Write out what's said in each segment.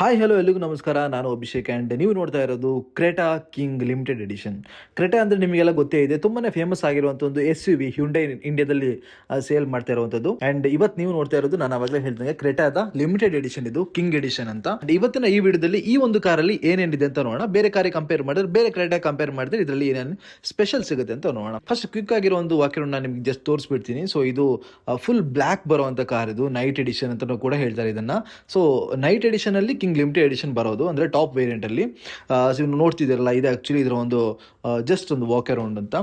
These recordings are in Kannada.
ಹಾಯ್ ಹಲೋ ಎಲ್ಲಿಗೂ ನಮಸ್ಕಾರ. ನಾನು ಅಭಿಷೇಕ್ ಆ್ಯಂಡ್ ನೀವು ನೋಡ್ತಾ ಇರೋದು Creta King limited edition. Creta ಅಂದರೆ ನಿಮಗೆಲ್ಲ ಗೊತ್ತೇ ಇದೆ ತುಂಬಾ ಫೇಮಸ್ ಆಗಿರುವಂಥ ಒಂದು ಎಸ್ ಯು ವಿ ಹ್ಯುಂಡೈ ಇಂಡಿಯಾದಲ್ಲಿ ಸೇಲ್ ಮಾಡ್ತಾ ಇರುವಂಥದ್ದು ಆ್ಯಂಡ್ ಇವತ್ತು ನೀವು ನೋಡ್ತಾ ಇರೋದು ನಾನು ಅವಾಗಲೇ ಹೇಳ್ದಂಗೆ ಕ್ರೆಟಾದ ಲಿಮಿಟೆಡ್ ಎಡಿಷನ್, ಇದು ಕಿಂಗ್ ಎಡಿಷನ್ ಅಂತ. ಇವತ್ತಿನ ಈ ವಿಡಿಯೋದಲ್ಲಿ ಈ ಒಂದು ಕಾರಲ್ಲಿ ಏನೇನಿದೆ ಅಂತ ನೋಡೋಣ. ಬೇರೆ ಕಾರಿಗೆ ಕಂಪೇರ್ ಮಾಡಿದ್ರೆ, ಬೇರೆ ಕ್ರೆಟಾ ಕಂಪೇರ್ ಮಾಡಿದ್ರೆ ಇದರಲ್ಲಿ ಏನೇನು ಸ್ಪೆಷಲ್ ಸಿಗುತ್ತೆ ಅಂತ ನೋಡೋಣ. ಫಸ್ಟ್ ಕ್ವಿಕ್ ಆಗಿರೋ ಒಂದು ವಾಕ್ಯವನ್ನು ನಾನು ನಿಮ್ಗೆ ಜಸ್ಟ್ ತೋರಿಸ್ಬಿಡ್ತೀನಿ. ಸೊ ಇದು ಫುಲ್ ಬ್ಲ್ಯಾಕ್ ಬರುವಂಥ ಕಾರ್ ಇದು ನೈಟ್ ಎಡಿಷನ್ ಅಂತ ಕೂಡ ಹೇಳ್ತಾರೆ ಇದನ್ನ. ಸೊ ನೈಟ್ ಎಡಿಷನ್ ಅಲ್ಲಿ ಲಿಮಿಟೆಡ್ ಎಡಿಷನ್ ಬರೋದು, ಅಂದ್ರೆ ಟಾಪ್ ವೇರಿಯಂಟಲ್ಲಿ ನೀವು ನೋಡ್ತಿದ್ದೀರಲ್ಲ, ಇದು ಆ್ಯಕ್ಚುಲಿ ಇದರ ಒಂದು ಜಸ್ಟ್ ಒಂದು ವಾಕ್ ಅರೌಂಡ್ ಅಂತ.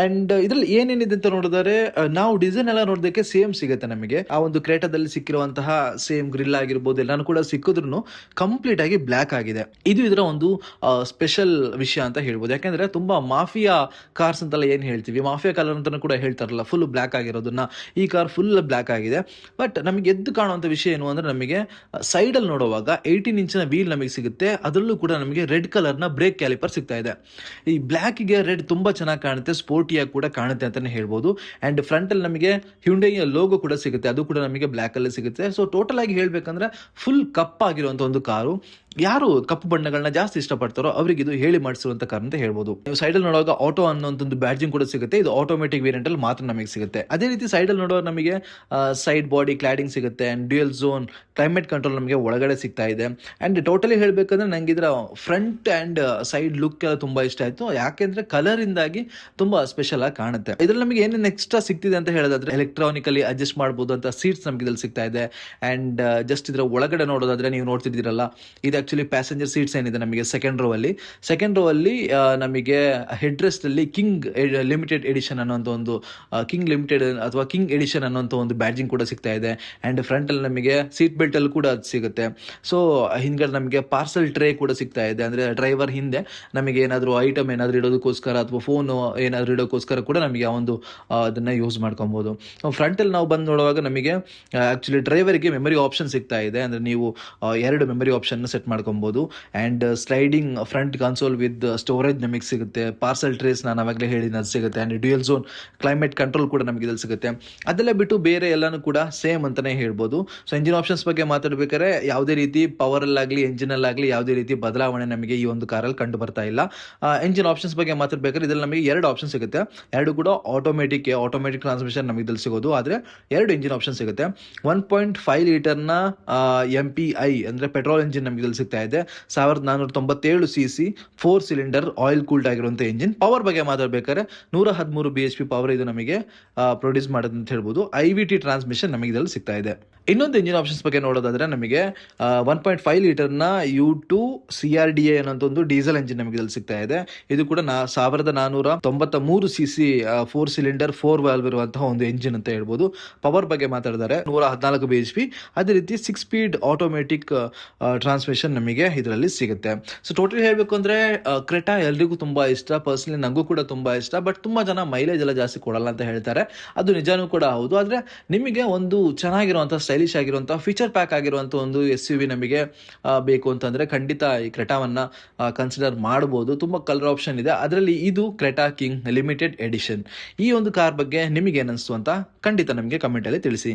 ಅಂಡ್ ಇದರಲ್ಲಿ ಏನೇನಿದೆ ಅಂತ ನೋಡಿದರೆ ನಾವು ಡಿಸೈನ್ ಎಲ್ಲ ನೋಡೋದಕ್ಕೆ ಸೇಮ್ ಸಿಗುತ್ತೆ ನಮಗೆ. ಆ ಒಂದು ಕ್ರೇಟದಲ್ಲಿ ಸಿಕ್ಕಿರುವಂತಹ ಸೇಮ್ ಗ್ರಿಲ್ ಆಗಿರ್ಬೋದು, ಎಲ್ಲಾನು ಕೂಡ ಸಿಕ್ಕಿದ್ರು ಕಂಪ್ಲೀಟ್ ಆಗಿ ಬ್ಲ್ಯಾಕ್ ಆಗಿದೆ. ಇದು ಇದರ ಒಂದು ಸ್ಪೆಷಲ್ ವಿಷಯ ಅಂತ ಹೇಳ್ಬೋದು. ಯಾಕೆಂದರೆ ತುಂಬಾ ಮಾಫಿಯಾ ಕಾರ್ಸ್ ಅಂತೆಲ್ಲ ಏನು ಹೇಳ್ತೀವಿ? ಮಾಫಿಯಾ ಕಲರ್ ಅಂತಲೂ ಕೂಡ ಹೇಳ್ತಾರಲ್ಲ ಫುಲ್ ಬ್ಲ್ಯಾಕ್ ಆಗಿರೋದನ್ನ. ಈ ಕಾರ್ ಫುಲ್ ಬ್ಲ್ಯಾಕ್ ಆಗಿದೆ. ಬಟ್ ನಮಗೆ ಎದ್ದು ಕಾಣುವಂಥ ವಿಷಯ ಏನು ಅಂದ್ರೆ, ನಮಗೆ ಸೈಡಲ್ಲಿ ನೋಡುವಾಗ ಏಯ್ಟೀನ್ ಇಂಚಿನ ವೀಲ್ ನಮಗೆ ಸಿಗುತ್ತೆ. ಅದರಲ್ಲೂ ಕೂಡ ನಮಗೆ ರೆಡ್ ಕಲರ್ನ ಬ್ರೇಕ್ ಕ್ಯಾಲಿಪರ್ ಸಿಗ್ತಾ ಇದೆ. ಈ ಬ್ಲ್ಯಾಕಿಗೆ ರೆಡ್ ತುಂಬಾ ಚೆನ್ನಾಗಿ ಕಾಣುತ್ತೆ ಸ್ಪೋರ್ಟಿಯಾಗಿ ಕೂಡ ಕಾಣುತ್ತೆ ಅಂತಾನೆ ಹೇಳ್ಬೋದು. ಅಂಡ್ ಫ್ರಂಟ್ ಅಲ್ಲಿ ನಮಗೆ ಹ್ಯುಂಡೈಯ ಲೋಗೋ ಕೂಡ ಸಿಗುತ್ತೆ. ಅದು ಕೂಡ ನಮಗೆ ಬ್ಲಾಕ್ ಅಲ್ಲಿ ಸಿಗುತ್ತೆ. ಸೊ ಟೋಟಲ್ ಆಗಿ ಹೇಳ್ಬೇಕಂದ್ರೆ ಫುಲ್ ಕಪ್ಪಾಗಿರುವಂತ ಒಂದು ಕಾರು. ಯಾರು ಕಪ್ಪು ಬಣ್ಣಗಳನ್ನ ಜಾಸ್ತಿ ಇಷ್ಟಪಡ್ತಾರೋ ಅವರಿಗೆ ಇದು ಹೇಳಿ ಮಾಡಿಸಿರುವಂತ ಕಾರಣ ಅಂತ ಹೇಳ್ಬೋದು. ನೀವು ಅಲ್ಲಿ ನೋಡುವಾಗ ಆಟೋ ಅನ್ನೋಂಥದ್ದು ಬ್ಯಾಡ್ಜಿಂಗ್ ಕೂಡ ಸಿಗುತ್ತೆ. ಇದು ಆಟೋಮೆಟಿಕ್ ವೇರಿಯಂಟ್ ಅಲ್ಲಿ ಮಾತ್ರ ನಮಗೆ ಸಿಗುತ್ತೆ. ಅದೇ ರೀತಿ ಸೈಡಲ್ಲಿ ನೋಡುವಾಗ ನಮಗೆ ಸೈಡ್ ಬಾಡಿ ಕ್ಲಾಡಿಂಗ್ ಸಿಗುತ್ತೆ and dual zone climate control ನಮಗೆ ಒಳಗಡೆ ಸಿಗ್ತಾ ಇದೆ. ಅಂಡ್ ಟೋಟಲಿ ಹೇಳ್ಬೇಕಂದ್ರೆ ನಂಗೆ ಇದರ ಫ್ರಂಟ್ ಅಂಡ್ ಸೈಡ್ ಲುಕ್ ಎಲ್ಲ ತುಂಬಾ ಇಷ್ಟ ಆಯ್ತು. ಯಾಕೆಂದ್ರೆ ಕಲರ್ ಇಂದಾಗಿ ತುಂಬಾ ಸ್ಪೆಷಲ್ ಆಗಿ ಕಾಣುತ್ತೆ. ಇದ್ರಲ್ಲಿ ನಮಗೆ ಏನೇನು ಎಕ್ಸ್ಟ್ರಾ ಸಿಗ್ತಿದೆ ಅಂತ ಹೇಳೋದಾದ್ರೆ ಎಲೆಕ್ಟ್ರಾನಿಕಲಿ ಅಡ್ಜಸ್ಟ್ ಮಾಡಬಹುದು ಅಂತ ಸೀಟ್ಸ್ ನಮಗೆ ಇದ್ರಲ್ಲಿ ಸಿಗ್ತಾ ಇದೆ. ಅಂಡ್ ಜಸ್ಟ್ ಇದರ ಒಳಗಡೆ ನೋಡೋದಾದ್ರೆ ನೀವು ನೋಡ್ತಿದ್ದೀರಲ್ಲ ಇದು ಆಕ್ಚುಲಿ ಪ್ಯಾಸೆಂಜರ್ ಸೀಟ್ಸ್ ಏನಿದೆ ನಮಗೆ ಸೆಕೆಂಡ್ ರೋ ಅಲ್ಲಿ. ಸೆಕೆಂಡ್ ರೋ ಅಲ್ಲಿ ನಮಗೆ ಹೆಡ್ ರೆಸ್ಟ್ ಅಲ್ಲಿ ಕಿಂಗ್ ಲಿಮಿಟೆಡ್ ಎಡಿಷನ್ ಅನ್ನೋಂಥ ಒಂದು ಕಿಂಗ್ ಲಿಮಿಟೆಡ್ ಅಥವಾ ಕಿಂಗ್ ಎಡಿಷನ್ ಅನ್ನೋಂಥ ಒಂದು ಬ್ಯಾಡ್ಜಿಂಗ್ ಕೂಡ ಸಿಗ್ತಾ ಇದೆ. ಅಂಡ್ ಫ್ರಂಟ್ ಅಲ್ಲಿ ನಮಗೆ ಸೀಟ್ ಬೆಲ್ಟ್ ಅಲ್ಲಿ ಕೂಡ ಅದು ಸಿಗುತ್ತೆ. ಸೊ ಹಿಂದ್ಗಡೆ ನಮಗೆ ಪಾರ್ಸಲ್ ಟ್ರೇ ಕೂಡ ಸಿಗ್ತಾ ಇದೆ. ಅಂದ್ರೆ ಡ್ರೈವರ್ ಹಿಂದೆ ನಮಗೆ ಏನಾದರೂ ಐಟಮ್ ಏನಾದರೂ ಇಡೋದಕ್ಕೋಸ್ಕರ ಅಥವಾ ಫೋನ್ ಏನಾದರೂ ಇಡೋಕ್ಕೋಸ್ಕರ ಕೂಡ ನಮಗೆ ಆ ಒಂದು ಅದನ್ನ ಯೂಸ್ ಮಾಡ್ಕೊಬಹುದು ಫ್ರಂಟ್ ಅಲ್ಲಿ ನಾವು ಬಂದು ನೋಡುವಾಗ ನಮಗೆ ಆಕ್ಚುಲಿ ಡ್ರೈವರ್ಗೆ ಮೆಮರಿ ಆಪ್ಷನ್ ಸಿಗ್ತಾ ಇದೆ. ಅಂದ್ರೆ ನೀವು ಎರಡು ಮೆಮರಿ ಆಪ್ಷನ್ ಸೆಟ್ ಮಾಡ್ಕೊಬಹುದು and sliding front console with storage ನಮಗೆ ಸಿಗುತ್ತೆ. ಪಾರ್ಸಲ್ ಟ್ರೇಸ್ ನಾನು ಅವಾಗಲೇ ಅದು ಸಿಗುತ್ತೆ. And dual zone climate control ಕೂಡ ನಮಗೆ ಇದ್ರಲ್ಲಿ ಸಿಗುತ್ತೆ. ಅದೆಲ್ಲ ಬಿಟ್ಟು ಬೇರೆ ಎಲ್ಲಾನು ಕೂಡ ಸೇಮ್ ಅಂತಾನೆ ಹೇಳ್ಬೋದು. ಸೊ ಇಂಜಿನ್ ಆಪ್ಷನ್ಸ್ ಬಗ್ಗೆ ಮಾತಾಡಬೇಕಾದ್ರೆ ಯಾವುದೇ ರೀತಿ ಪವರ್ ಅಲ್ಲಾಗ್ಲಿ ಎಂಜಿನ್ ಅಲ್ಲಾಗ್ಲಿ ಯಾವುದೇ ರೀತಿ ಬದಲಾವಣೆ ನಮಗೆ ಈ ಒಂದು ಕಾರಲ್ಲಿ ಕಂಡು ಬರ್ತಾ ಇಲ್ಲ. ಎಂಜಿನ್ ಆಪ್ಷನ್ಸ್ ಬಗ್ಗೆ ಮಾತಾಡ್ಬೇಕಾದ್ರೆ ಇದರಲ್ಲಿ ನಮಗೆ ಎರಡು ಆಪ್ಷನ್ ಸಿಗುತ್ತೆ. ಎರಡು ಕೂಡ ಆಟೋಮೆಟಿಕ್ ಆಟೋಮೆಟಿಕ್ ಟ್ರಾನ್ಸ್ಮಿಷನ್ ನಮಗೆ ಇದ್ರಲ್ಲಿ ಸಿಗೋದು. ಆದರೆ ಎರಡು ಇಂಜಿನ್ ಆಪ್ಷನ್ ಸಿಗುತ್ತೆ. ಒನ್ ಪಾಯಿಂಟ್ ಫೈವ್ ಲೀಟರ್ನ ಎಂ ಪಿ ಐ ಅಂದರೆ ಪೆಟ್ರೋಲ್ ಇಂಜಿನ್ ನಮಗೆ ಇದ್ರಲ್ಲಿ ಸಿಗ್ತಾ ಇದೆ. ಸಾವಿರದ ನಾನ್ನೂರ ತೊಂಬತ್ತೇಳು C C four cylinder oil cooled ಆಗಿರುವಂಥ ಇಂಜಿನ್ ಪವರ್ ಬಗ್ಗೆ ಮಾತಾಡಬೇಕಾದ್ರೆ ನೂರ ಹದಿಮೂರು ಬಿ ಎಚ್ ಪಿ ಪವರ್ ಇದು ನಮಗೆ ಪ್ರೊಡ್ಯೂಸ್ ಮಾಡೋದು ಅಂತ ಹೇಳ್ಬೋದು. ಐ ವಿ ಟಿ ಟ್ರಾನ್ಸ್ಮಿಷನ್ ನಮಗೆ ಇದರಲ್ಲಿ ಸಿಗ್ತಾ ಇದೆ. ಇನ್ನೊಂದು ಇಂಜಿನ್ ಆಪ್ಷನ್ಸ್ ಬಗ್ಗೆ ನೋಡೋದಾದ್ರೆ ನಮಗೆ one point five ಲೀಟರ್ನ U two C R D A ಅನ್ನೋಂಥ ಒಂದು ಡೀಸೆಲ್ ಇಂಜಿನ್ ನಮಗೆ ಇದರಲ್ಲಿ ಸಿಗ್ತಾ ಇದೆ. ಇದು ಕೂಡ ನಾ, ಸಾವಿರದ ನಾನೂರ ತೊಂಬತ್ತ ಮೂರು C C four cylinder, four valve ಇರುವಂತಹ ಒಂದು ಇಂಜಿನ್ ಅಂತ ಹೇಳ್ಬೋದು. ಪವರ್ ಬಗ್ಗೆ ಮಾತಾಡಿದರೆ ನೂರ ಹದಿನಾಲ್ಕು ಬಿ ಎಚ್ ಪಿ. ಅದೇ ರೀತಿ ಸಿಕ್ಸ್ ಸ್ಪೀಡ್ ಆಟೋಮೆಟಿಕ್ ಟ್ರಾನ್ಸ್ಮಿಷನ್ ನಮಗೆ ಇದರಲ್ಲಿ ಸಿಗುತ್ತೆ. ಸೊ ಟೋಟಲ್ ಹೇಳಬೇಕು ಅಂದ್ರೆ ಕ್ರೆಟಾ ಎಲ್ರಿಗೂ ತುಂಬಾ ಇಷ್ಟ. ಪರ್ಸನಲಿ ನನಗೂ ಕೂಡ ತುಂಬಾ ಇಷ್ಟ. ಬಟ್ ತುಂಬಾ ಜನ ಮೈಲೇಜ್ ಎಲ್ಲ ಜಾಸ್ತಿ ಕೊಡಲ್ಲ ಅಂತ ಹೇಳ್ತಾರೆ. ಅದು ನಿಜಾನೂ ಕೂಡ ಹೌದು. ಆದರೆ ನಿಮಗೆ ಒಂದು ಚೆನ್ನಾಗಿರುವಂಥ ಸ್ಟೈಲಿಶ್ ಆಗಿರುವಂಥ ಫೀಚರ್ ಪ್ಯಾಕ್ ಆಗಿರುವಂಥ ಒಂದು ಎಸ್ ಯು ವಿ ನಮಗೆ ಬೇಕು ಅಂತಂದ್ರೆ ಖಂಡಿತ ಈ ಕ್ರೆಟಾವನ್ನ ಕನ್ಸಿಡರ್ ಮಾಡಬಹುದು ತುಂಬಾ ಕಲರ್ ಆಪ್ಷನ್ ಇದೆ. ಅದರಲ್ಲಿ ಇದು ಕ್ರೆಟಾ ಕಿಂಗ್ ಲಿಮಿಟೆಡ್ ಎಡಿಷನ್. ಈ ಒಂದು ಕಾರ್ ಬಗ್ಗೆ ನಿಮಗೆ ಏನಿಸ್ತು ಅಂತ ಖಂಡಿತ ನಮಗೆ ಕಮೆಂಟಲ್ಲಿ ತಿಳಿಸಿ.